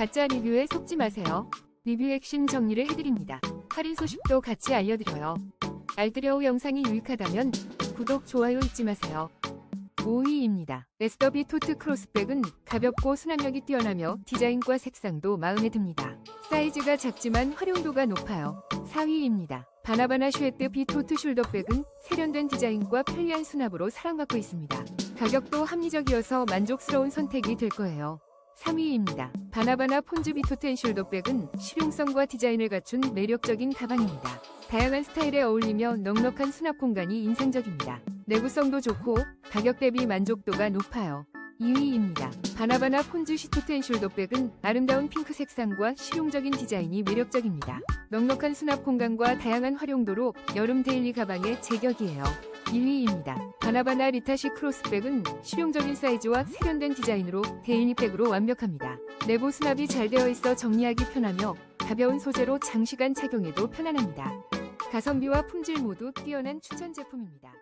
가짜 리뷰에 속지 마세요. 리뷰 핵심 정리를 해드립니다. 할인 소식도 같이 알려드려요. 알뜰여우 영상이 유익하다면 구독, 좋아요 잊지 마세요. 5위입니다. 에스더비 토트 크로스백은 가볍고 수납력이 뛰어나며 디자인과 색상도 마음에 듭니다. 사이즈가 작지만 활용도가 높아요. 4위입니다. 바나바나 슈에트 비 토트 숄더백은 세련된 디자인과 편리한 수납으로 사랑받고 있습니다. 가격도 합리적이어서 만족스러운 선택이 될 거예요. 3위입니다. 바나바나 폰즈 비토트 앤 숄더백은 실용성과 디자인을 갖춘 매력적인 가방입니다. 다양한 스타일에 어울리며 넉넉한 수납 공간이 인상적입니다. 내구성도 좋고 가격 대비 만족도가 높아요. 2위입니다. 바나바나 폰즈 시토트 앤 숄더백은 아름다운 핑크 색상과 실용적인 디자인이 매력적입니다. 넉넉한 수납 공간과 다양한 활용도로 여름 데일리 가방의 제격이에요. 1위입니다. 바나바나 리타시 크로스백은 실용적인 사이즈와 세련된 디자인으로 데일리백으로 완벽합니다. 내부 수납이 잘 되어 있어 정리하기 편하며 가벼운 소재로 장시간 착용해도 편안합니다. 가성비와 품질 모두 뛰어난 추천 제품입니다.